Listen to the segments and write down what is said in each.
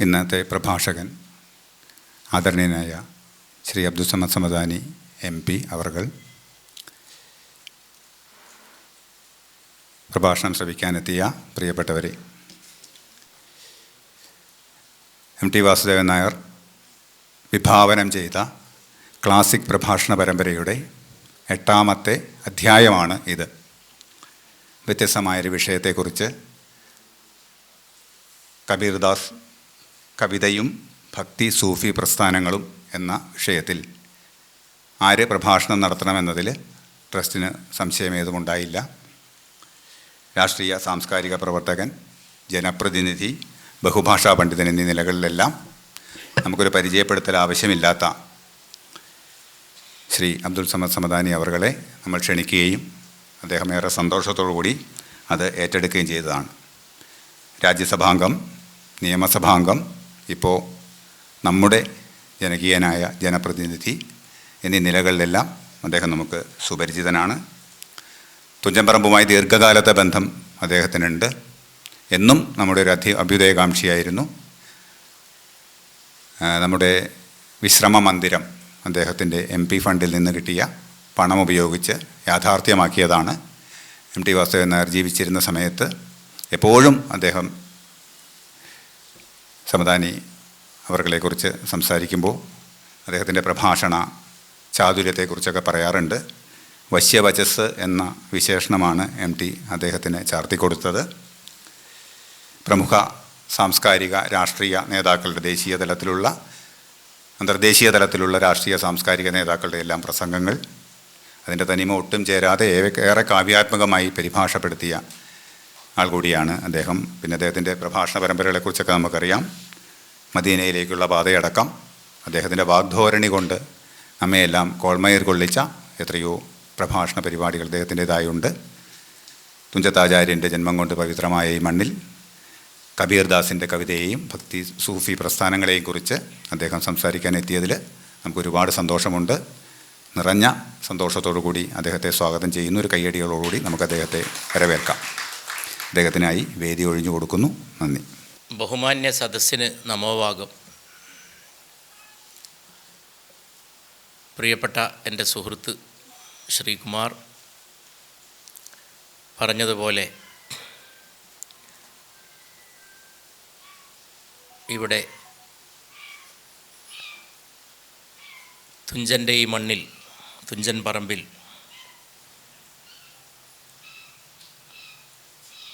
ഇന്നത്തെ പ്രഭാഷകൻ ആദരണീയനായ ശ്രീ അബ്ദുസമദ് സമദാനി എം പി അവർകൾ. പ്രഭാഷണം ശ്രവിക്കാനെത്തിയ പ്രിയപ്പെട്ടവരെ എം ടി വാസുദേവൻ നായർ വിഭാവനം ചെയ്ത ക്ലാസിക് പ്രഭാഷണ പരമ്പരയുടെ എട്ടാമത്തെ അധ്യായമാണ് ഇത്. വ്യത്യസ്തമായൊരു വിഷയത്തെക്കുറിച്ച് കബീർദാസ് കവിതയും ഭക്തി സൂഫി പ്രസ്ഥാനങ്ങളും എന്ന വിഷയത്തിൽ ആര് പ്രഭാഷണം നടത്തണമെന്നതിൽ ട്രസ്റ്റിന് സംശയമേതുമുണ്ടായില്ല. രാഷ്ട്രീയ സാംസ്കാരിക പ്രവർത്തകൻ ജനപ്രതിനിധി ബഹുഭാഷാ പണ്ഡിതൻ എന്നീ നിലകളിലെല്ലാം നമുക്കൊരു പരിചയപ്പെടുത്തൽ ആവശ്യമില്ലാത്ത ശ്രീ അബ്ദുൽ സമദ് സമദാനി അവർകളെ നമ്മൾ ക്ഷണിക്കുകയും അദ്ദേഹം ഏറെ സന്തോഷത്തോടു കൂടി അത് ഏറ്റെടുക്കുകയും ചെയ്തതാണ്. രാജ്യസഭാംഗം നിയമസഭാംഗം ഇപ്പോൾ നമ്മുടെ ജനകീയനായ ജനപ്രതിനിധി എന്നീ നിലകളിലെല്ലാം അദ്ദേഹം നമുക്ക് സുപരിചിതനാണ്. തുഞ്ചമ്പറമ്പുമായി ദീർഘകാലത്തെ ബന്ധം അദ്ദേഹത്തിനുണ്ട്. എന്നും നമ്മുടെ ഒരു അധി അഭ്യുദയകാംക്ഷിയായിരുന്നു. നമ്മുടെ വിശ്രമ മന്ദിരം അദ്ദേഹത്തിന്റെ എം പി ഫണ്ടിൽ നിന്ന് കിട്ടിയ പണം ഉപയോഗിച്ച് യാഥാർത്ഥ്യമാക്കിയതാണ്. എം ടി വാസുദേവൻ നായർ ജീവിച്ചിരുന്ന സമയത്ത് എപ്പോഴും അദ്ദേഹം സമദാനി അവർകളെക്കുറിച്ച് സംസാരിക്കുമ്പോൾ അദ്ദേഹത്തിന്റെ പ്രഭാഷണ ചാതുര്യത്തെക്കുറിച്ചൊക്കെ പറയാറുണ്ട്. വശ്യവചസ് എന്ന വിശേഷണമാണ് എം ടി അദ്ദേഹത്തിന് ചാർത്തിക്കൊടുത്തത്. പ്രമുഖ സാംസ്കാരിക രാഷ്ട്രീയ നേതാക്കളുടെ ദേശീയ തലത്തിലുള്ള അന്തർദേശീയ തലത്തിലുള്ള രാഷ്ട്രീയ സാംസ്കാരിക നേതാക്കളുടെ എല്ലാം പ്രസംഗങ്ങൾ അതിന്റെ തനിമ ഒട്ടും ചേരാതെ ഏറെ കാവ്യാത്മകമായി പരിഭാഷപ്പെടുത്തിയ ആൾ കൂടിയാണ് അദ്ദേഹം. പിന്നെ അദ്ദേഹത്തിന്റെ പ്രഭാഷണ പരമ്പരകളെക്കുറിച്ചൊക്കെ നമുക്കറിയാം. മദീനയിലേക്കുള്ള പാതയടക്കം അദ്ദേഹത്തിന്റെ വാഗ്ധോരണി കൊണ്ട് നമ്മയെല്ലാം കോൾമയർ കൊള്ളിച്ച എത്രയോ പ്രഭാഷണ പരിപാടികൾ അദ്ദേഹത്തിന്റെതായുണ്ട്. തുഞ്ചത്താചാര്യന്റെ ജന്മം കൊണ്ട് പവിത്രമായ ഈ മണ്ണിൽ കബീർദാസിന്റെ കവിതയെയും ഭക്തി സൂഫി പ്രസ്ഥാനങ്ങളെയും കുറിച്ച് അദ്ദേഹം സംസാരിക്കാൻ എത്തിയതിൽ നമുക്ക് ഒരുപാട് സന്തോഷമുണ്ട്. നിറഞ്ഞ സന്തോഷത്തോടു കൂടി അദ്ദേഹത്തെ സ്വാഗതം ചെയ്യുന്ന. ഒരു കയ്യടികളോടുകൂടി നമുക്ക് അദ്ദേഹത്തെ വരവേൽക്കാം. അദ്ദേഹത്തിനായി വേദി ഒഴിഞ്ഞു കൊടുക്കുന്നു. നന്ദി. ബഹുമാന്യ സദസ്സിന് നമോവാകും പ്രിയപ്പെട്ട എന്റെ സുഹൃത്ത് ശ്രീകുമാർ പറഞ്ഞതുപോലെ ഇവിടെ തുഞ്ചന്റെ ഈ മണ്ണിൽ തുഞ്ചൻ പറമ്പിൽ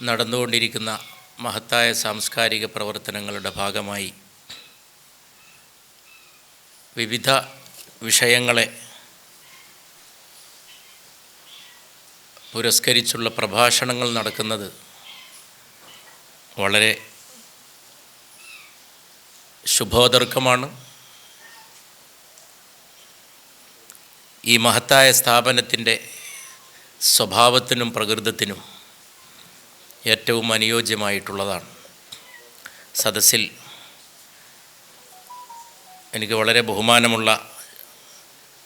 നടന്നുകൊണ്ടിരിക്കുന്ന മഹത്തായ സാംസ്കാരിക പ്രവർത്തനങ്ങളുടെ ഭാഗമായി വിവിധ വിഷയങ്ങളെ പുരസ്കരിച്ചുള്ള പ്രഭാഷണങ്ങൾ നടക്കുന്നത് വളരെ ശുഭോദർക്കമാണ്. ഈ മഹത്തായ സ്ഥാപനത്തിന്റെ സ്വഭാവത്തിനും പ്രകൃതത്തിനും ഏറ്റവും അനുയോജ്യമായിട്ടുള്ളതാണ്. സദസ്സിൽ എനിക്ക് വളരെ ബഹുമാനമുള്ള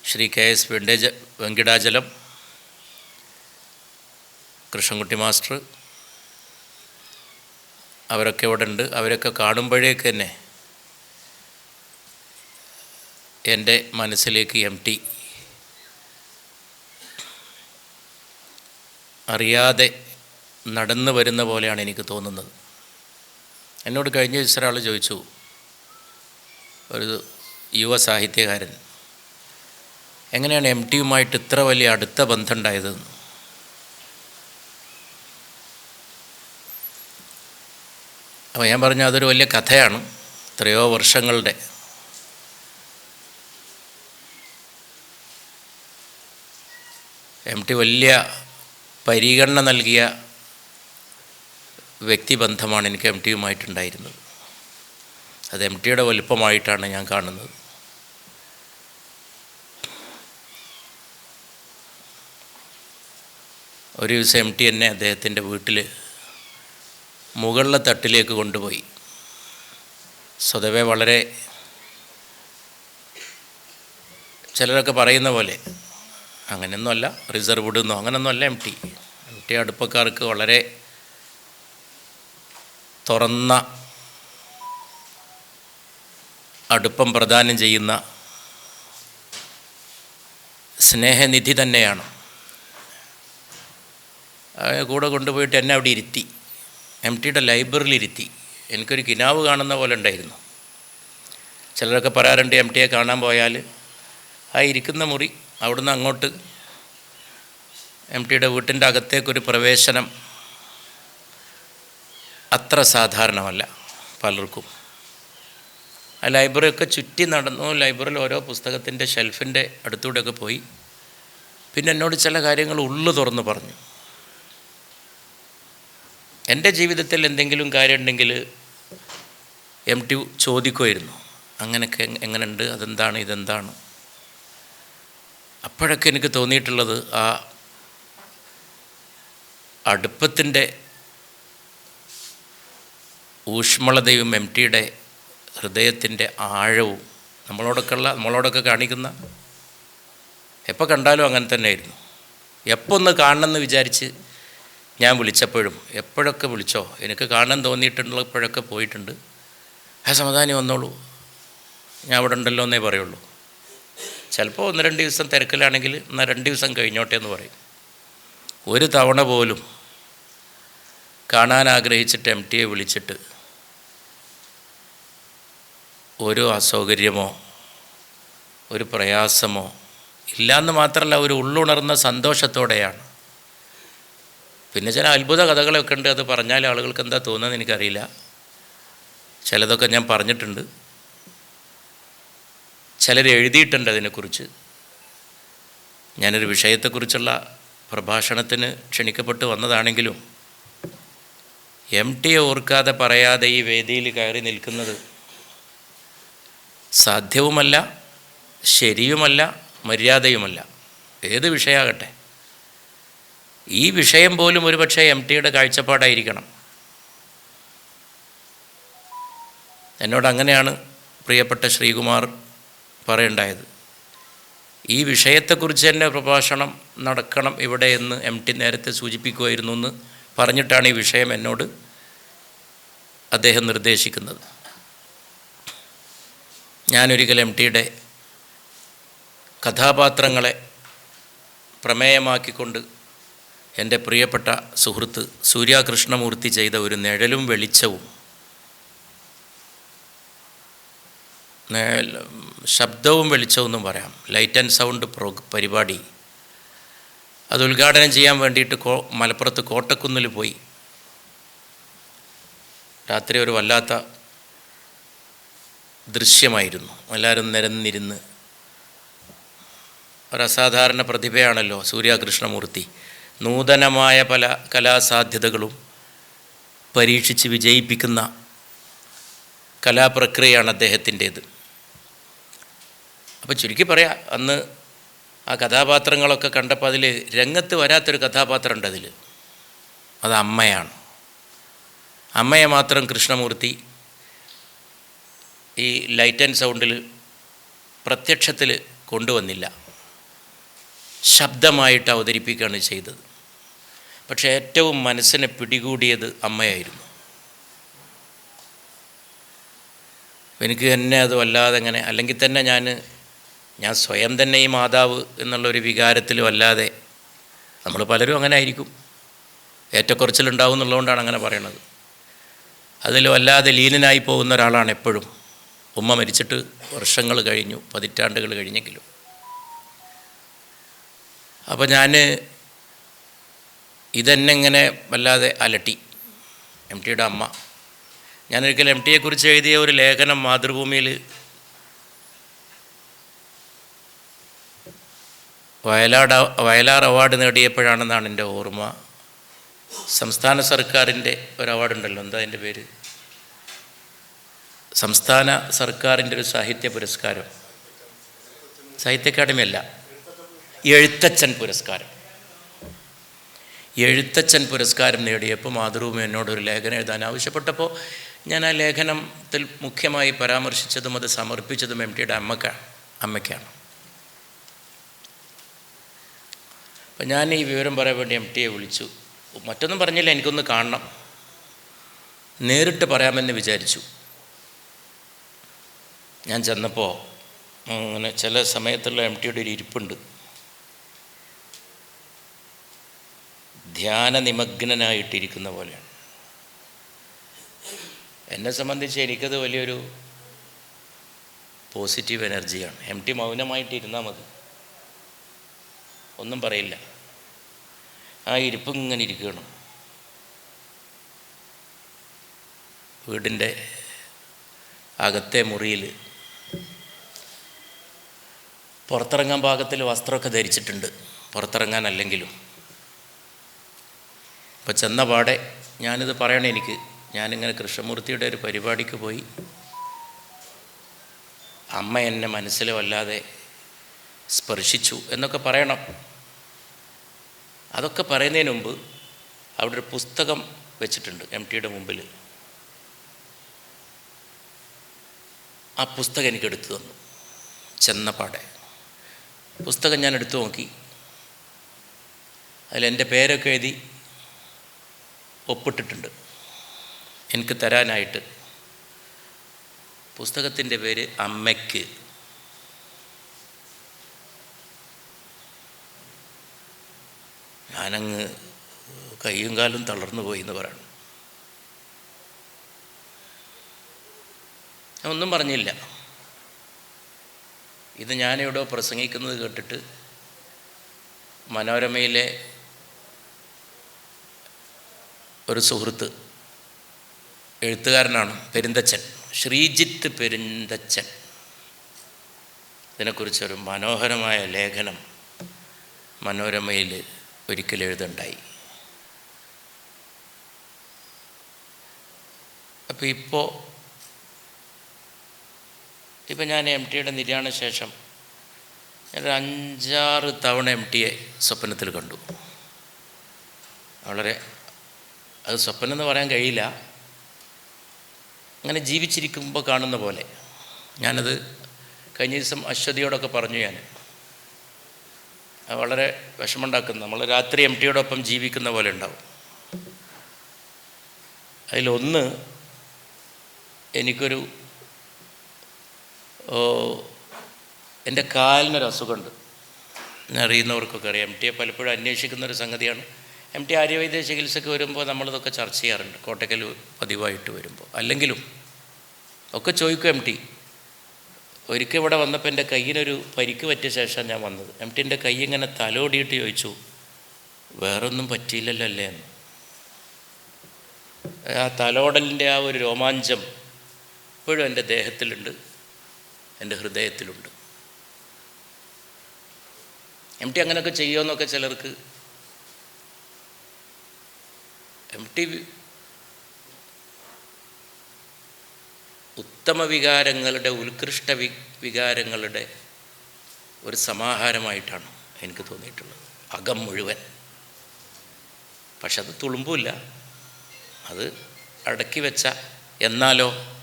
ശ്രീ കെ എസ് വെണ്ടേജ വെങ്കിടാചലം കൃഷ്ണൻകുട്ടി മാസ്റ്റർ അവരൊക്കെ ഇവിടെ ഉണ്ട്. അവരൊക്കെ കാണുമ്പോഴേക്ക് തന്നെ എന്റെ മനസ്സിലേക്ക് എം ടി അറിയാതെ നടന്നു വരുന്ന പോലെയാണ് എനിക്ക് തോന്നുന്നത്. എന്നോട് കഴിഞ്ഞ ദിവസം ഒരാൾ ചോദിച്ചു ഒരു യുവ സാഹിത്യകാരൻ എങ്ങനെയാണ് എം ടിയുമായിട്ട് ഇത്ര വലിയ അടുത്ത ബന്ധമുണ്ടായതെന്ന് അപ്പോൾ ഞാൻ പറഞ്ഞു അതൊരു വലിയ കഥയാണ് എത്രയോ വർഷങ്ങളുടെ. എം ടി വലിയ പരിഗണന നൽകിയ വ്യക്തിബന്ധമാണ് എനിക്ക് എം ടിയുമായിട്ടുണ്ടായിരുന്നത് അത് എം ടിയുടെ വലുപ്പമായിട്ടാണ് ഞാൻ കാണുന്നത്. ഒരു ദിവസം എം ടി എന്നെ അദ്ദേഹത്തിന്റെ വീട്ടിൽ മുകളിലെ തട്ടിലേക്ക് കൊണ്ടുപോയി. സ്വതവേ വളരെ ചിലരൊക്കെ പറയുന്ന പോലെ അങ്ങനെയൊന്നുമല്ല റിസർവ്ഡ് എന്നോ അങ്ങനെയൊന്നുമല്ല എം ടി എം ടി അടുപ്പക്കാർക്ക് വളരെ തുറന്ന അടുപ്പം പ്രദാനം ചെയ്യുന്ന സ്നേഹനിധി തന്നെയാണ്. കൂടെ കൊണ്ടുപോയിട്ട് എന്നെ അവിടെ ഇരുത്തി. എം ടിയുടെ ലൈബ്രറിയിൽ ഇരുത്തി. എനിക്കൊരു കിനാവ് കാണുന്ന പോലെ ഉണ്ടായിരുന്നു. ചിലരൊക്കെ പറയാറുണ്ട് എം ടിയെ കാണാൻ പോയാൽ ആ ഇരിക്കുന്ന മുറി അവിടുന്ന് അങ്ങോട്ട് എം ടിയുടെ വീട്ടിന്റെ അകത്തേക്കൊരു പ്രവേശനം അത്ര സാധാരണമല്ല പലർക്കും. ആ ലൈബ്രറിയൊക്കെ ചുറ്റി നടന്നു ലൈബ്രറിയിൽ ഓരോ പുസ്തകത്തിന്റെ ഷെൽഫിന്റെ അടുത്തൂടെയൊക്കെ പോയി. പിന്നെ എന്നോട് ചില കാര്യങ്ങൾ ഉള്ളു തുറന്ന് പറഞ്ഞു. എന്റെ ജീവിതത്തിൽ എന്തെങ്കിലും കാര്യമുണ്ടെങ്കിൽ എം ടി ചോദിക്കുമായിരുന്നു. അങ്ങനെയൊക്കെ എങ്- എങ്ങനെയുണ്ട്? അതെന്താണ്? ഇതെന്താണ്? അപ്പോഴൊക്കെ എനിക്ക് തോന്നിയിട്ടുള്ളത് ആ അടുപ്പത്തിന്റെ ഊഷ്മളതയും എം ടിയുടെ ഹൃദയത്തിന്റെ ആഴവും നമ്മളോടൊക്കെയുള്ള നമ്മളോടൊക്കെ കാണിക്കുന്ന എപ്പോൾ കണ്ടാലും അങ്ങനെ തന്നെ ആയിരുന്നു എപ്പോൾ ഒന്ന് കാണണമെന്ന് വിചാരിച്ച് ഞാൻ വിളിച്ചപ്പോഴും എപ്പോഴൊക്കെ വിളിച്ചോ എനിക്ക് കാണാൻ തോന്നിയിട്ടുള്ളപ്പോഴൊക്കെ പോയിട്ടുണ്ട്. ആ സമാധാനം വന്നോളൂ. ഞാൻ അവിടെ ഉണ്ടല്ലോ എന്നേ പറയുള്ളൂ. ചിലപ്പോൾ ഒന്ന് രണ്ട് ദിവസം തിരക്കിലാണെങ്കിൽ എന്നാൽ രണ്ട് ദിവസം കഴിഞ്ഞോട്ടെ എന്ന് പറയും. ഒരു തവണ പോലും കാണാൻ ആഗ്രഹിച്ചിട്ട് എം ടിയെ വിളിച്ചിട്ട് ഒരു അസൗകര്യമോ ഒരു പ്രയാസമോ ഇല്ലയെന്ന് മാത്രമല്ല ഒരു ഉള്ളുണർന്ന സന്തോഷത്തോടെയാണ്. പിന്നെ ചില അത്ഭുത കഥകളൊക്കെ ഉണ്ട് അത് പറഞ്ഞാൽ ആളുകൾക്ക് എന്താ തോന്നുന്നത് എനിക്കറിയില്ല. ചിലതൊക്കെ ഞാൻ പറഞ്ഞിട്ടുണ്ട്. ചിലർ എഴുതിയിട്ടുണ്ട് അതിനെക്കുറിച്ച്. ഞാനൊരു വിഷയത്തെക്കുറിച്ചുള്ള പ്രഭാഷണത്തിന് ക്ഷണിക്കപ്പെട്ട് വന്നതാണെങ്കിലും എം ടിയെ ഓർക്കാതെ പറയാതെ ഈ വേദിയിൽ കയറി നിൽക്കുന്നത് സാധ്യവുമല്ല ശരിയുമല്ല മര്യാദയുമല്ല. ഏത് വിഷയമാകട്ടെ ഈ വിഷയം പോലും ഒരുപക്ഷെ എം ടിയുടെ കാഴ്ചപ്പാടായിരിക്കണം. എന്നോട് അങ്ങനെയാണ് പ്രിയപ്പെട്ട ശ്രീകുമാർ പറയണ്ടായത്. ഈ വിഷയത്തെക്കുറിച്ച് തന്നെ പ്രഭാഷണം നടക്കണം ഇവിടെ എന്ന് എം ടി നേരത്തെ സൂചിപ്പിക്കുമായിരുന്നു എന്ന് പറഞ്ഞിട്ടാണ് ഈ വിഷയം എന്നോട് അദ്ദേഹം നിർദ്ദേശിക്കുന്നത്. ഞാനൊരിക്കൽ എം ടിയുടെ കഥാപാത്രങ്ങളെ പ്രമേയമാക്കിക്കൊണ്ട് എന്റെ പ്രിയപ്പെട്ട സുഹൃത്ത് സൂര്യാകൃഷ്ണമൂർത്തി ചെയ്ത ഒരു നിഴലും വെളിച്ചവും ശബ്ദവും വെളിച്ചവും പറയാം. ലൈറ്റ് ആൻഡ് സൗണ്ട് പ്രോ പരിപാടി. അത് ഉദ്ഘാടനം ചെയ്യാൻ വേണ്ടിയിട്ട് കോ മലപ്പുറത്ത് കോട്ടക്കുന്നിൽ പോയി. രാത്രി ഒരു വല്ലാത്ത ദൃശ്യമായിരുന്നു. എല്ലാവരും നിരന്നിരുന്ന്. ഒരസാധാരണ പ്രതിഭയാണല്ലോ സൂര്യകൃഷ്ണമൂർത്തി. നൂതനമായ പല കലാസാധ്യതകളും പരീക്ഷിച്ച് വിജയിപ്പിക്കുന്ന കലാപ്രക്രിയയാണ് അദ്ദേഹത്തിന്റേത്. അപ്പോൾ ചുരുക്കി പറയാം അന്ന് ആ കഥാപാത്രങ്ങളൊക്കെ കണ്ടപ്പോൾ അതിൽ രംഗത്ത് വരാത്തൊരു കഥാപാത്രം ഉണ്ട് അതിൽ അത് അമ്മയാണ്. അമ്മയെ മാത്രം കൃഷ്ണമൂർത്തി ഈ ലൈറ്റ് ആൻഡ് സൗണ്ടിൽ പ്രത്യക്ഷത്തിൽ കൊണ്ടുവന്നില്ല. ശബ്ദമായിട്ട് അവതരിപ്പിക്കുകയാണ് ചെയ്തത്. പക്ഷേ ഏറ്റവും മനസ്സിനെ പിടികൂടിയത് അമ്മയായിരുന്നു. എനിക്ക് തന്നെ അത് വല്ലാതെ അങ്ങനെ അല്ലെങ്കിൽ തന്നെ ഞാൻ ഞാൻ സ്വയം തന്നെ ഈ മാതാവ് എന്നുള്ളൊരു വികാരത്തിൽ വല്ലാതെ നമ്മൾ പലരും അങ്ങനെ ആയിരിക്കും. ഏറ്റക്കുറച്ചിലുണ്ടാവും എന്നുള്ളതുകൊണ്ടാണ് അങ്ങനെ പറയണത്. അതിൽ വല്ലാതെ ലീനനായി പോകുന്ന ഒരാളാണ് എപ്പോഴും. ഉമ്മ മരിച്ചിട്ട് വർഷങ്ങൾ കഴിഞ്ഞു പതിറ്റാണ്ടുകൾ കഴിഞ്ഞെങ്കിലും. അപ്പോൾ ഞാൻ ഇതെന്നെങ്ങനെ വല്ലാതെ അലട്ടി. എം ടിയുടെ അമ്മ. ഞാനൊരിക്കൽ എം ടിയെക്കുറിച്ച് എഴുതിയ ഒരു ലേഖനം മാതൃഭൂമിയിൽ വയലാട് വയലാർ അവാർഡ് നേടിയപ്പോഴാണെന്നാണ് എന്റെ ഓർമ്മ. സംസ്ഥാന സർക്കാരിന്റെ ഒരു അവാർഡുണ്ടല്ലോ എന്താ അതിന്റെ പേര്? സംസ്ഥാന സർക്കാരിന്റെ ഒരു സാഹിത്യ പുരസ്കാരം. സാഹിത്യ അക്കാദമി അല്ല. എഴുത്തച്ഛൻ പുരസ്കാരം. എഴുത്തച്ഛൻ പുരസ്കാരം നേടിയപ്പോൾ മാതൃഭൂമി എന്നോട് ഒരു ലേഖനം എഴുതാൻ ആവശ്യപ്പെട്ടപ്പോൾ ഞാൻ ആ ലേഖനത്തിൽ മുഖ്യമായി പരാമർശിച്ചതും അത് സമർപ്പിച്ചതും എം ടിയുടെ അമ്മക്കാണ് അമ്മയ്ക്കാണ്. അപ്പം ഞാൻ ഈ വിവരം പറയാൻ വേണ്ടി എം ടിയെ വിളിച്ചു. മറ്റൊന്നും പറഞ്ഞില്ല എനിക്കൊന്ന് കാണണം. നേരിട്ട് പറയാമെന്ന് വിചാരിച്ചു. ഞാൻ ചെന്നപ്പോൾ അങ്ങനെ ചില സമയത്തുള്ള എം ടിയുടെ ഒരു ഇരിപ്പുണ്ട്. ധ്യാന നിമഗ്നനായിട്ടിരിക്കുന്ന പോലെയാണ്. എന്നെ സംബന്ധിച്ച് എനിക്കത് വലിയൊരു പോസിറ്റീവ് എനർജിയാണ് എം ടി മൗനമായിട്ടിരുന്നാൽ മതി. ഒന്നും പറയില്ല. ആ ഇരിപ്പ് ഇങ്ങനെ ഇരിക്കണം വീടിന്റെ അകത്തെ മുറിയിൽ പുറത്തിറങ്ങാൻ പാകത്തിൽ വസ്ത്രമൊക്കെ ധരിച്ചിട്ടുണ്ട്. പുറത്തിറങ്ങാൻ അല്ലെങ്കിലും. അപ്പോൾ ചെന്ന പാടെ ഞാനിത് പറയണേ എനിക്ക്. ഞാനിങ്ങനെ കൃഷ്ണമൂർത്തിയുടെ ഒരു പരിപാടിക്ക് പോയി. അമ്മ എന്നെ മനസ്സിൽ വല്ലാതെ സ്പർശിച്ചു എന്നൊക്കെ പറയണം. അതൊക്കെ പറയുന്നതിന് മുമ്പ് അവിടെ ഒരു പുസ്തകം വെച്ചിട്ടുണ്ട് എം ടിയുടെ മുമ്പിൽ. ആ പുസ്തകം എനിക്ക് എടുത്തു തന്നു. ചെന്നപ്പാടെ പുസ്തകം ഞാൻ എടുത്തു നോക്കി. അതിലെന്റെ പേരൊക്കെ എഴുതി ഒപ്പിട്ടിട്ടുണ്ട്. എനിക്ക് തരാനായിട്ട്. പുസ്തകത്തിന്റെ പേര് അമ്മയ്ക്ക്. ഞാനങ്ങ് കൈയും കാലും തളർന്നു പോയി എന്ന് പറയണം ഒന്നും പറഞ്ഞില്ല. ഇത് ഞാനിവിടെ പ്രസംഗിക്കുന്നത് കേട്ടിട്ട് മനോരമയിലെ ഒരു സുഹൃത്ത് എഴുത്തുകാരനാണ് പെരിന്തച്ചൻ ശ്രീജിത്ത് പെരുന്തച്ചൻ. ഇതിനെക്കുറിച്ചൊരു മനോഹരമായ ലേഖനം മനോരമയിൽ ഒരിക്കൽ എഴുതുണ്ടായി. അപ്പോൾ ഇപ്പോൾ ഇപ്പം ഞാൻ എം ടിയുടെ നിര്യാണ ശേഷം ഞാനൊരു അഞ്ചാറ് തവണ എം ടിയെ സ്വപ്നത്തിൽ കണ്ടു. വളരെ അത് സ്വപ്നം എന്ന് പറയാൻ കഴിയില്ല. അങ്ങനെ ജീവിച്ചിരിക്കുമ്പോൾ കാണുന്ന പോലെ. ഞാനത് കഴിഞ്ഞ ദിവസം അശ്വതിയോടൊക്കെ പറഞ്ഞു ഞാൻ. വളരെ വിഷമമുണ്ടാക്കുന്ന. നമ്മൾ രാത്രി എം ടിയോടൊപ്പം ജീവിക്കുന്ന പോലെ ഉണ്ടാവും. അതിലൊന്ന് എനിക്കൊരു എന്റെ കാലിനൊരു അസുഖമുണ്ട് അറിയുന്നവർക്കൊക്കെ അറിയാം. എം ടിയെ പലപ്പോഴും അന്വേഷിക്കുന്ന ഒരു സംഗതിയാണ്. എം ടി ആര്യവൈദ്യ ചികിത്സയ്ക്ക് വരുമ്പോൾ നമ്മളിതൊക്കെ ചർച്ച ചെയ്യാറുണ്ട്. കോട്ടയ്ക്കൽ പതിവായിട്ട് വരുമ്പോൾ. അല്ലെങ്കിലും ഒക്കെ ചോദിക്കും എം ടി. ഒരിക്കൽ ഇവിടെ വന്നപ്പോൾ എന്റെ കയ്യിനൊരു പരിക്ക് പറ്റിയ ശേഷം ഞാൻ വന്നത്. എം ടിന്റെ കൈ ഇങ്ങനെ തലോടിയിട്ട് ചോദിച്ചു വേറൊന്നും പറ്റിയില്ലല്ലോ അല്ലേ? എന്ന്. ആ തലോടലിന്റെ ആ ഒരു രോമാഞ്ചം ഇപ്പോഴും എന്റെ ദേഹത്തിലുണ്ട്. എന്റെ ഹൃദയത്തിലുണ്ട്. എം ടി അങ്ങനെയൊക്കെ ചെയ്യുമെന്നൊക്കെ ചിലർക്ക് എം ടി ഉത്തമ വികാരങ്ങളുടെ ഉത്കൃഷ്ട വി വികാരങ്ങളുടെ ഒരു സമാഹാരമായിട്ടാണ് എനിക്ക് തോന്നിയിട്ടുള്ളത്. അകം മുഴുവൻ. പക്ഷെ അത് തുളുമ്പില്ല അത് അടക്കി വെച്ച എന്നാലോ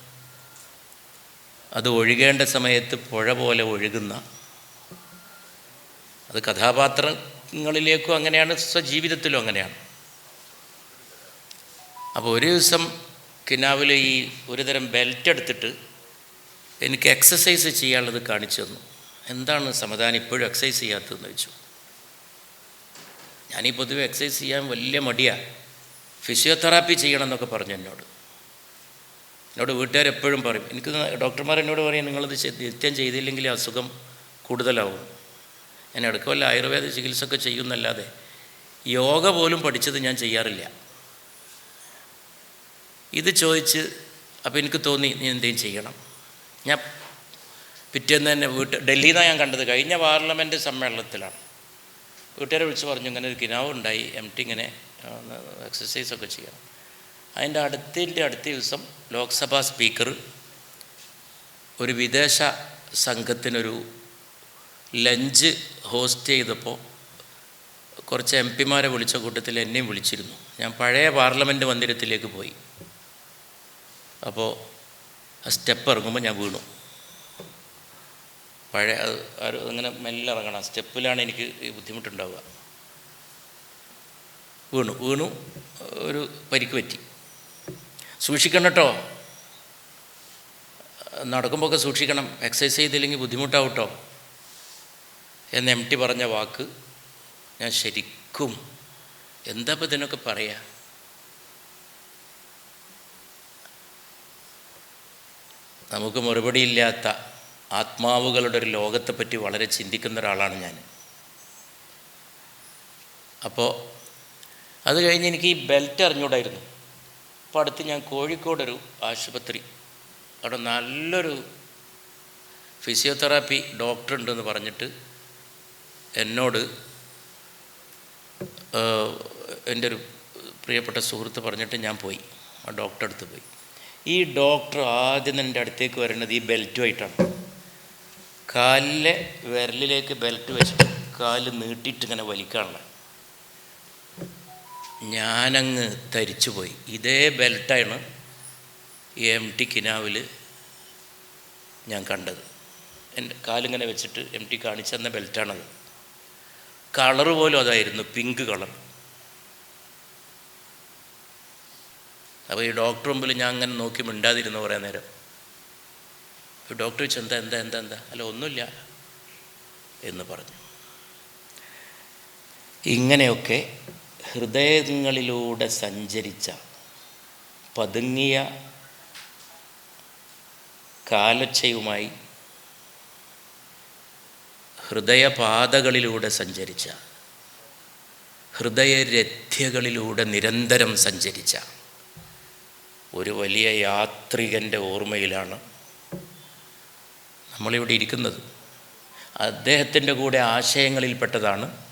അത് ഒഴുകേണ്ട സമയത്ത് പുഴ പോലെ ഒഴുകുന്ന അത് കഥാപാത്രങ്ങളിലേക്കും അങ്ങനെയാണ് സ്വജീവിതത്തിലും അങ്ങനെയാണ്. അപ്പോൾ ഒരു ദിവസം കിനാവിൽ ഈ ഒരുതരം ബെൽറ്റ് എടുത്തിട്ട് എനിക്ക് എക്സസൈസ് ചെയ്യാനുള്ളത് കാണിച്ചു തന്നു. എന്താണ് സമാധാനം? ഇപ്പോഴും എക്സസൈസ് ചെയ്യാത്തതെന്ന് ചോദിച്ചു. ഞാനീ പൊതുവെ എക്സസൈസ് ചെയ്യാൻ വലിയ മടിയാണ് ഫിസിയോതെറാപ്പി ചെയ്യണം എന്നൊക്കെ പറഞ്ഞു എന്നോട്. എന്നോട് വീട്ടുകാരെപ്പോഴും പറയും എനിക്ക് ഡോക്ടർമാർ എന്നോട് പറയും നിങ്ങളത് നിത്യം ചെയ്തില്ലെങ്കിൽ അസുഖം കൂടുതലാവും. ഞാൻ ഇടയ്ക്ക് വല്ല ആയുർവേദ ചികിത്സ ഒക്കെ ചെയ്യുന്നല്ലാതെ യോഗ പോലും പഠിച്ചത് ഞാൻ ചെയ്യാറില്ല. ഇത് ചോദിച്ച് അപ്പോൾ എനിക്ക് തോന്നി നീ എന്തെങ്കിലും ചെയ്യണം. ഞാൻ പിറ്റേന്ന് തന്നെ വീട്ട് ഡൽഹിയിൽ നിന്നാണ് ഞാൻ കണ്ടത് കഴിഞ്ഞ പാർലമെന്റ് സമ്മേളനത്തിലാണ്. വീട്ടുകാരെ വിളിച്ച് പറഞ്ഞു ഇങ്ങനെ ഒരു കിനാവ് ഉണ്ടായി എം ടി ഇങ്ങനെ എക്സസൈസൊക്കെ ചെയ്യണം. അതിന്റെ അടുത്തിന്റെ അടുത്ത ദിവസം ലോക്സഭാ സ്പീക്കർ ഒരു വിദേശ സംഘത്തിനൊരു ലഞ്ച് ഹോസ്റ്റ് ചെയ്തപ്പോൾ കുറച്ച് എം പിമാരെ വിളിച്ച കൂട്ടത്തിൽ എന്നെയും വിളിച്ചിരുന്നു. ഞാൻ പഴയ പാർലമെന്റ് മന്ദിരത്തിലേക്ക് പോയി. അപ്പോൾ ആ സ്റ്റെപ്പ് ഇറങ്ങുമ്പോൾ ഞാൻ വീണു. പഴയ അത് അങ്ങനെ മെല്ലെ ഇറങ്ങണം. സ്റ്റെപ്പിലാണ് എനിക്ക് ബുദ്ധിമുട്ടുണ്ടാവുക. വീണു. വീണു. ഒരു പരിക്ക് പറ്റി. സൂക്ഷിക്കണം കേട്ടോ. നടക്കുമ്പോൾ ഒക്കെ സൂക്ഷിക്കണം. എക്സസൈസ് ചെയ്തില്ലെങ്കിൽ ബുദ്ധിമുട്ടാവും കേട്ടോ. എന്ന് എം ടി പറഞ്ഞ വാക്ക് ഞാൻ ശരിക്കും എന്താ ഇപ്പം ഇതിനൊക്കെ പറയാ? നമുക്ക് മറുപടിയില്ലാത്ത ആത്മാവുകളുടെ ഒരു ലോകത്തെപ്പറ്റി വളരെ ചിന്തിക്കുന്ന ഒരാളാണ് ഞാൻ. അപ്പോൾ അത് കഴിഞ്ഞ് എനിക്ക് ഈ ബെൽറ്റ് അറിഞ്ഞൂടായിരുന്നു. അപ്പോൾ അടുത്ത് ഞാൻ കോഴിക്കോടൊരു ആശുപത്രി. അവിടെ നല്ലൊരു ഫിസിയോതെറാപ്പി ഡോക്ടർ ഉണ്ടെന്ന് പറഞ്ഞിട്ട് എന്നോട് എന്റെ ഒരു പ്രിയപ്പെട്ട സുഹൃത്ത് പറഞ്ഞിട്ട് ഞാൻ പോയി. ആ ഡോക്ടറെ അടുത്ത് പോയി. ഈ ഡോക്ടർ ആദ്യം എന്റെ അടുത്തേക്ക് വരുന്നത് ഈ ബെൽറ്റുമായിട്ടാണ് കാലിലെ വിരലിലേക്ക് ബെൽറ്റ് വെച്ചിട്ട് കാൽ നീട്ടിയിട്ട് ഇങ്ങനെ വലിക്കാനുള്ള ഞാനങ്ങ് തരിച്ചുപോയി ഇതേ ബെൽറ്റാണ് എം ടി കിനാവിൽ ഞാൻ കണ്ടത്. എന്റെ കാലിങ്ങനെ വെച്ചിട്ട് എം ടി കാണിച്ചു തന്ന ബെൽറ്റാണത്. കളർ പോലും അതായിരുന്നു പിങ്ക് കളർ അപ്പോൾ ഈ ഡോക്ടർ മുമ്പിൽ ഞാൻ അങ്ങനെ നോക്കി മിണ്ടാതിരുന്നു കുറേ നേരം. ഡോക്ടർ ചോദിച്ചു എന്താ എന്താ എന്താ എന്താ? അല്ല ഒന്നുമില്ല എന്ന് പറഞ്ഞു. ഇങ്ങനെയൊക്കെ ഹൃദയങ്ങളിലൂടെ സഞ്ചരിച്ച പതുങ്ങിയ കാലൊച്ചയുമായി ഹൃദയപാതകളിലൂടെ സഞ്ചരിച്ച ഹൃദയരഥ്യകളിലൂടെ നിരന്തരം സഞ്ചരിച്ച ഒരു വലിയ യാത്രികന്റെ ഓർമ്മയിലാണ് നമ്മളിവിടെ ഇരിക്കുന്നത്. അദ്ദേഹത്തിന്റെ കൂടെ ആശയങ്ങളിൽപ്പെട്ടതാണ്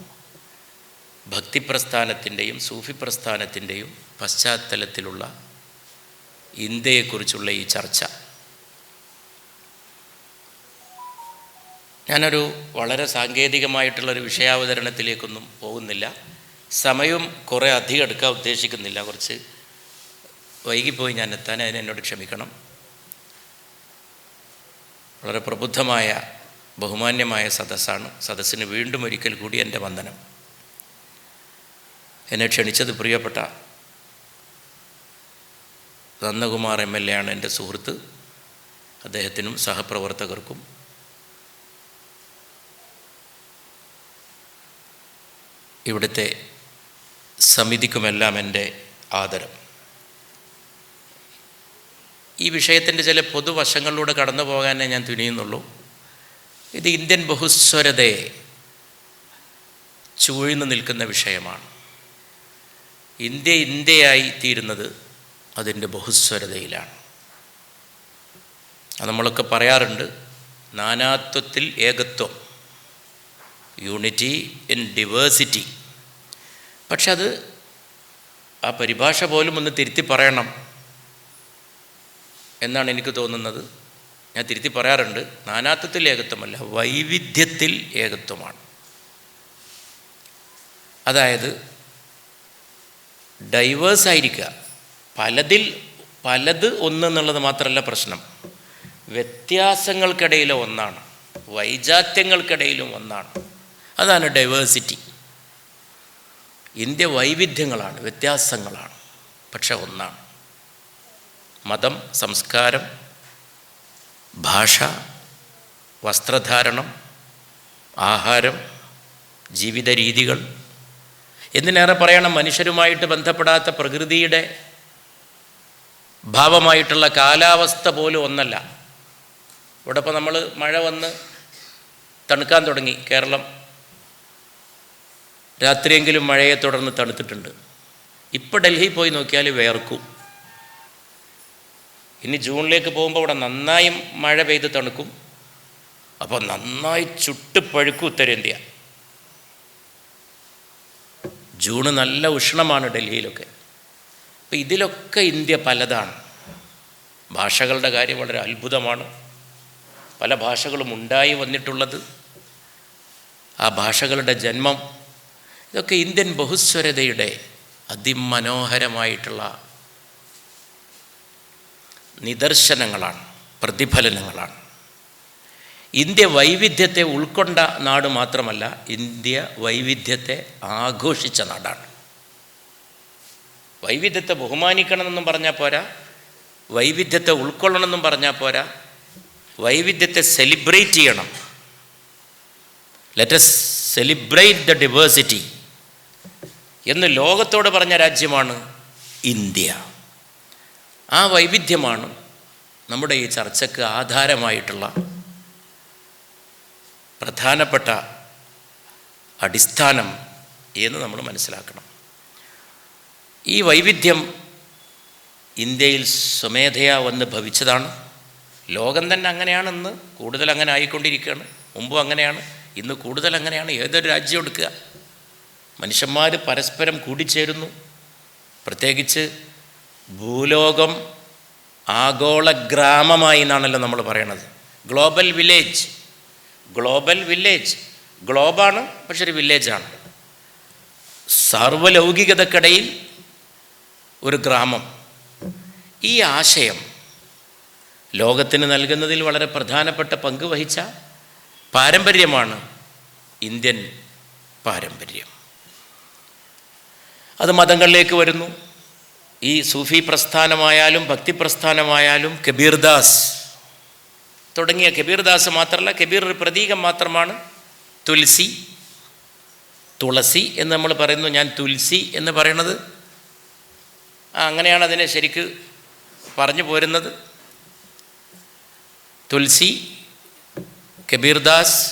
ഭക്തിപ്രസ്ഥാനത്തിന്റെയും സൂഫി പ്രസ്ഥാനത്തിന്റെയും പശ്ചാത്തലത്തിലുള്ള ഇന്ത്യയെക്കുറിച്ചുള്ള ഈ ചർച്ച. ഞാനൊരു വളരെ സാങ്കേതികമായിട്ടുള്ളൊരു വിഷയാവതരണത്തിലേക്കൊന്നും പോകുന്നില്ല. സമയം കുറേ അധികം എടുക്കാൻ ഉദ്ദേശിക്കുന്നില്ല. കുറച്ച് വൈകിപ്പോയി ഞാൻ എത്താൻ അതിന് എന്നോട് ക്ഷമിക്കണം. വളരെ പ്രബുദ്ധമായ ബഹുമാന്യമായ സദസ്സാണ്. സദസ്സിന് വീണ്ടും ഒരിക്കൽ കൂടി എന്റെ വന്ദനം. എന്നെ ക്ഷണിച്ചത് പ്രിയപ്പെട്ട നന്ദകുമാർ എം എൽ എ ആണ് എന്റെ സുഹൃത്ത്. അദ്ദേഹത്തിനും സഹപ്രവർത്തകർക്കും ഇവിടുത്തെ സമിതിക്കുമെല്ലാം എന്റെ ആദരം. ഈ വിഷയത്തിന്റെ ചില പൊതുവശങ്ങളിലൂടെ കടന്നു പോകാനേ ഞാൻ തുനിയുന്നുള്ളൂ. ഇത് ഇന്ത്യൻ ബഹുസ്വരതയെ ചൂഴ്ന്നു നിൽക്കുന്ന വിഷയമാണ്. ഇന്ത്യ ഇന്ത്യയായി തീരുന്നത് അതിന്റെ ബഹുസ്വരതയിലാണ്. അത് നമ്മളൊക്കെ പറയാറുണ്ട് നാനാത്വത്തിൽ ഏകത്വം യൂണിറ്റി ഇൻ ഡിവേഴ്സിറ്റി. പക്ഷെ അത് ആ പരിഭാഷ പോലും ഒന്ന് തിരുത്തി പറയണം എന്നാണ് എനിക്ക് തോന്നുന്നത്. ഞാൻ തിരുത്തി പറയാറുണ്ട് നാനാത്വത്തിൽ ഏകത്വമല്ല വൈവിധ്യത്തിൽ ഏകത്വമാണ്. അതായത് ഡൈവേഴ്സ് ആയിരിക്കുക. പലതിൽ പലത് ഒന്ന് എന്നുള്ളത് മാത്രമല്ല പ്രശ്നം. വ്യത്യാസങ്ങൾക്കിടയിലെ ഒന്നാണ്. വൈജാത്യങ്ങൾക്കിടയിലും ഒന്നാണ്. അതാണ് ഡൈവേഴ്സിറ്റി ഇന്ത്യ വൈവിധ്യങ്ങളാണ് വ്യത്യാസങ്ങളാണ് പക്ഷെ ഒന്നാണ്. മതം സംസ്കാരം ഭാഷ വസ്ത്രധാരണം ആഹാരം ജീവിത രീതികൾ എന്തിനേറെ പറയണം മനുഷ്യരുമായിട്ട് ബന്ധപ്പെടാത്ത പ്രകൃതിയുടെ ഭാവമായിട്ടുള്ള കാലാവസ്ഥ പോലും ഒന്നല്ല. ഇവിടെ ഇപ്പോൾ നമ്മൾ മഴ വന്ന് തണുക്കാൻ തുടങ്ങി കേരളം. രാത്രിയെങ്കിലും മഴയെ തുടർന്ന് തണുത്തിട്ടുണ്ട്. ഇപ്പോൾ ഡൽഹി പോയി നോക്കിയാൽ വേർക്കും. ഇനി ജൂണിലേക്ക് പോകുമ്പോൾ ഇവിടെ നന്നായും മഴ പെയ്ത് തണുക്കും. അപ്പോൾ നന്നായി ചുട്ട് പഴുക്കും ഉത്തരേന്ത്യ. ജൂണ് നല്ല ഉഷ്ണമാണ് ഡൽഹിയിലൊക്കെ. അപ്പം ഇതിലൊക്കെ ഇന്ത്യ പലതാണ്. ഭാഷകളുടെ കാര്യം വളരെ അത്ഭുതമാണ്. പല ഭാഷകളും ഉണ്ടായി വന്നിട്ടുള്ളത്. ആ ഭാഷകളുടെ ജന്മം ഇതൊക്കെ ഇന്ത്യൻ ബഹുസ്വരതയുടെ അതിമനോഹരമായിട്ടുള്ള നിദർശനങ്ങളാണ് പ്രതിഫലനങ്ങളാണ്. ഇന്ത്യ വൈവിധ്യത്തെ ഉൾക്കൊണ്ട നാട് മാത്രമല്ല ഇന്ത്യ വൈവിധ്യത്തെ ആഘോഷിച്ച നാടാണ്. വൈവിധ്യത്തെ ബഹുമാനിക്കണമെന്നും പറഞ്ഞാൽ പോരാ വൈവിധ്യത്തെ ഉൾക്കൊള്ളണമെന്നും പറഞ്ഞാൽ പോരാ വൈവിധ്യത്തെ സെലിബ്രേറ്റ് ചെയ്യണം. ലെറ്റസ് സെലിബ്രേറ്റ് ദ ഡിവേഴ്സിറ്റി എന്ന് ലോകത്തോട് പറഞ്ഞ രാജ്യമാണ് ഇന്ത്യ. ആ വൈവിധ്യമാണ് നമ്മുടെ ഈ ചർച്ചയ്ക്ക് ആധാരമായിട്ടുള്ള പ്രധാനപ്പെട്ട അടിസ്ഥാനം എന്ന് നമ്മൾ മനസ്സിലാക്കണം. ഈ വൈവിധ്യം ഇന്ത്യയിൽ സ്വമേധയാ വന്ന് ഭവിച്ചതാണ്. ലോകം തന്നെ അങ്ങനെയാണെന്ന് കൂടുതൽ അങ്ങനെ ആയിക്കൊണ്ടിരിക്കുകയാണ്. മുമ്പും അങ്ങനെയാണ്. ഇന്ന് കൂടുതൽ അങ്ങനെയാണ്. ഏതൊരു രാജ്യം എടുക്കുക? മനുഷ്യന്മാർ പരസ്പരം കൂടിച്ചേരുന്നു. പ്രത്യേകിച്ച് ഭൂലോകം ആഗോള ഗ്രാമമായി എന്നാണല്ലോ നമ്മൾ പറയണത്. ഗ്ലോബൽ വില്ലേജ് ഗ്ലോബൽ വില്ലേജ് ഗ്ലോബാണ് പക്ഷെ ഒരു വില്ലേജാണ് സർവലൗകികതക്കിടയിൽ ഒരു ഗ്രാമം. ഈ ആശയം ലോകത്തിന് നൽകുന്നതിൽ വളരെ പ്രധാനപ്പെട്ട പങ്ക് വഹിച്ച പാരമ്പര്യമാണ് ഇന്ത്യൻ പാരമ്പര്യം. അത് മതങ്ങളിലേക്ക് വരുന്നു. ഈ സൂഫി പ്രസ്ഥാനമായാലും ഭക്തി പ്രസ്ഥാനമായാലും കബീർദാസ് തുടങ്ങിയ കബീർദാസ് മാത്രമല്ല കബീർ ഒരു പ്രതീകം മാത്രമാണ്. തുലസി തുളസി എന്ന് നമ്മൾ പറയുന്നു. ഞാൻ തുലസി എന്ന് പറയണത്. അങ്ങനെയാണ് അതിനെ ശരിക്ക് പറഞ്ഞു പോരുന്നത്. തുൽസി കബീർദാസ്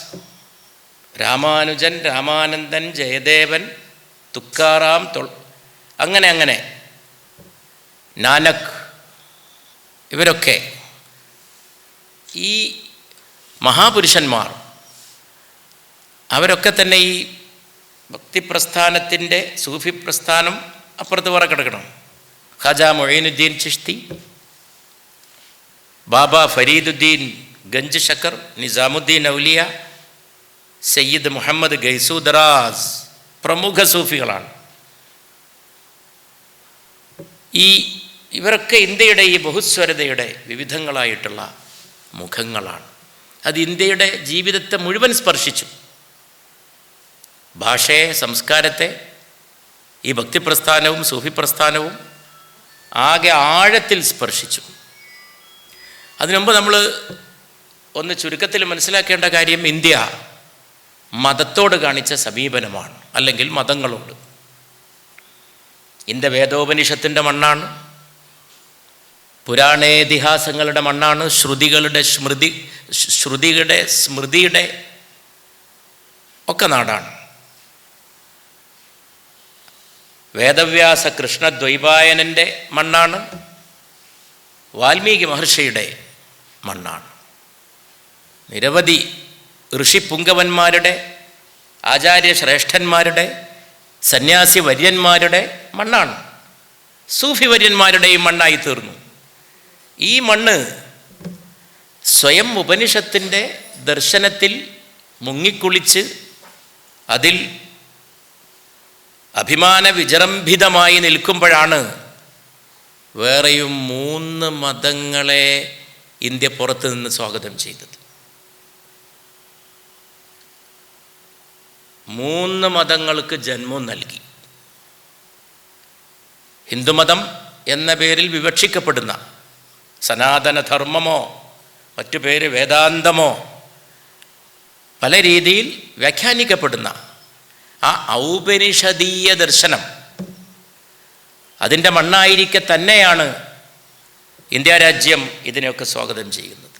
രാമാനുജൻ രാമാനന്ദൻ ജയദേവൻ തുക്കാറാം തൊൾ അങ്ങനെ അങ്ങനെ. നാനക് ഇവരൊക്കെ ഈ മഹാപുരുഷന്മാർ അവരൊക്കെ തന്നെ ഈ ഭക്തിപ്രസ്ഥാനത്തിന്റെ സൂഫി പ്രസ്ഥാനം അപ്പുറത്ത് പറ കിടക്കണം ഖാജ മൊഴീനുദ്ദീൻ ചിഷ്തി ബാബ ഫരീദുദ്ദീൻ ഗഞ്ച് ഷക്കർ നിസാമുദ്ദീൻ ഔലിയ സയ്യിദ് മുഹമ്മദ് ഗൈസൂദറാസ് പ്രമുഖ സൂഫികളാണ്. ഈ ഇവരൊക്കെ ഇന്ത്യയുടെ ഈ ബഹുസ്വരതയുടെ വിവിധങ്ങളായിട്ടുള്ള മുഖങ്ങളാണ്. അത് ഇന്ത്യയുടെ ജീവിതത്തെ മുഴുവൻ സ്പർശിച്ചു. ഭാഷയെ സംസ്കാരത്തെ ഈ ഭക്തിപ്രസ്ഥാനവും സൂഫി പ്രസ്ഥാനവും ആകെ ആഴത്തിൽ സ്പർശിച്ചു. അതിനുമുമ്പ് നമ്മൾ ഒന്ന് ചുരുക്കത്തിൽ മനസ്സിലാക്കേണ്ട കാര്യം ഇന്ത്യ മതത്തോട് കാണിച്ച സമീപനമാണ് അല്ലെങ്കിൽ മതങ്ങളോട്. ഇന്ത്യ വേദോപനിഷത്തിന്റെ മണ്ണാണ് പുരാണേതിഹാസങ്ങളുടെ മണ്ണാണ് ശ്രുതികളുടെ സ്മൃതി ശ്രുതിയുടെ സ്മൃതിയുടെ ഒക്കെ നാടാണ്. വേദവ്യാസ കൃഷ്ണദ്വൈപായനന്റെ മണ്ണാണ് വാൽമീകി മഹർഷിയുടെ മണ്ണാണ്. നിരവധി ഋഷിപുങ്കവന്മാരുടെ ആചാര്യശ്രേഷ്ഠന്മാരുടെ സന്യാസി വര്യന്മാരുടെ മണ്ണാണ്. സൂഫി വര്യന്മാരുടെയും മണ്ണായി തീർന്നു. ഈ മണ്ണ് സ്വയം ഉപനിഷത്തിന്റെ ദർശനത്തിൽ മുങ്ങിക്കുളിച്ച് അതിൽ അഭിമാന വിജൃംഭിതമായി നിൽക്കുമ്പോഴാണ് വേറെയും മൂന്ന് മതങ്ങളെ ഇന്ത്യ പുറത്തു നിന്ന് സ്വാഗതം ചെയ്തത്. മൂന്ന് മതങ്ങൾക്ക് ജന്മം നൽകി. ഹിന്ദുമതം എന്ന പേരിൽ വിവക്ഷിക്കപ്പെടുന്ന സനാതനധർമ്മമോ മറ്റു പേര് വേദാന്തമോ പല രീതിയിൽ വ്യാഖ്യാനിക്കപ്പെടുന്ന ആ ഔപനിഷദീയ ദർശനം അതിന്റെ മണ്ണായിരിക്കെ തന്നെയാണ് ഇന്ത്യ രാജ്യം ഇതിനെയൊക്കെ സ്വാഗതം ചെയ്യുന്നത്.